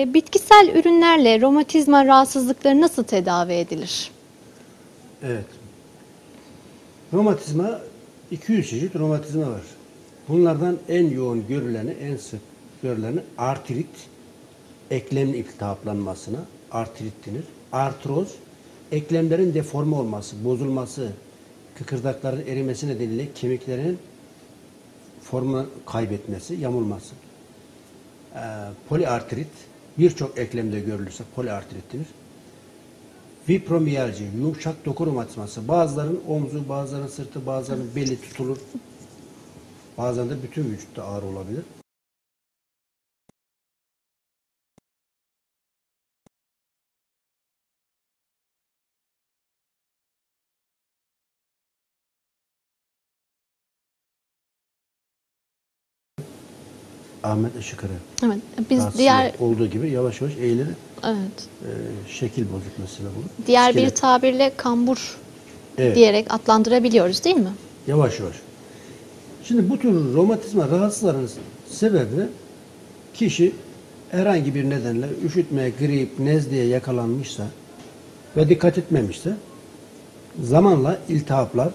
Ee, bitkisel ürünlerle romatizma rahatsızlıkları nasıl tedavi edilir? Evet. Romatizma 200 çeşit romatizma var. Bunlardan en yoğun görüleni, en sık görüleni artrit, eklem iltihaplanmasına artrit denir. Artroz, eklemlerin deforme olması, bozulması, kıkırdakların erimesi nedeniyle kemiklerin formu kaybetmesi, yamulması. Ee, poliartrit, birçok eklemde görülürse poliartrit denir. Yumuşak doku romatizması. Bazılarının omzu, bazılarının sırtı, bazılarının beli tutulur. Bazen de bütün vücutta ağrı olabilir. Ahmet Işıkırı. Evet, biz diğer olduğu gibi yavaş yavaş eğilir. evet, e, şekil bozuk mesela bu. diğer bir İskelet. tabirle kambur Evet. diyerek adlandırabiliyoruz değil mi? Yavaş yavaş. Şimdi bu tür romatizma rahatsızlarının sebebi kişi herhangi bir nedenle üşütmeye, grip, nezleye yakalanmışsa ve dikkat etmemişse zamanla iltihaplar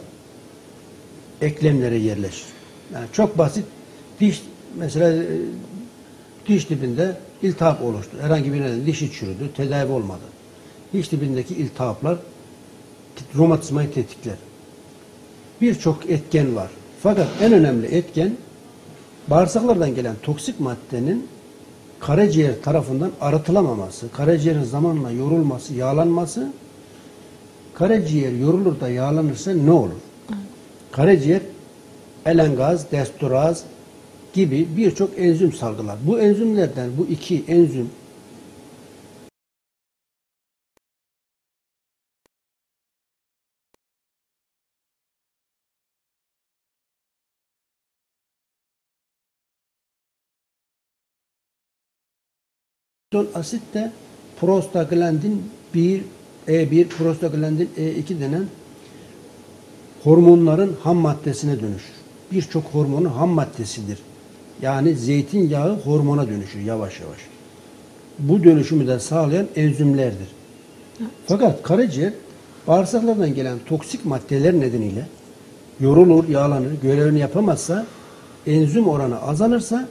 eklemlere yerleşir. Yani çok basit diş mesela e, diş dibinde iltihap oluştu. Herhangi bir nedenle dişi çürüdü, tedavi olmadı. Diş dibindeki iltihaplar romatizmayı tetikler birçok etken var. Fakat en önemli etken bağırsaklardan gelen toksik maddenin karaciğer tarafından arıtılamaması, karaciğerin zamanla yorulması, yağlanması, karaciğer yorulur da yağlanırsa ne olur? Karaciğer elengaz, destoraz gibi birçok enzim salgılar. Bu enzimlerden bu iki enzim asit de prostaglandin 1, E1, prostaglandin E2 denen hormonların ham maddesine dönüşür. Birçok hormonun ham maddesidir. Yani zeytinyağı hormona dönüşür yavaş yavaş. Bu dönüşümü de sağlayan enzimlerdir. Fakat karaciğer bağırsaklardan gelen toksik maddeler nedeniyle yorulur, yağlanır, görevini yapamazsa, enzim oranı azalırsa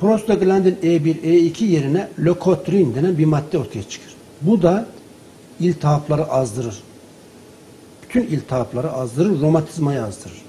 prostaglandin E1, E2 yerine lökotrin denen bir madde ortaya çıkar. Bu da iltihapları azdırır. Bütün iltihapları azdırır, romatizmayı azdırır.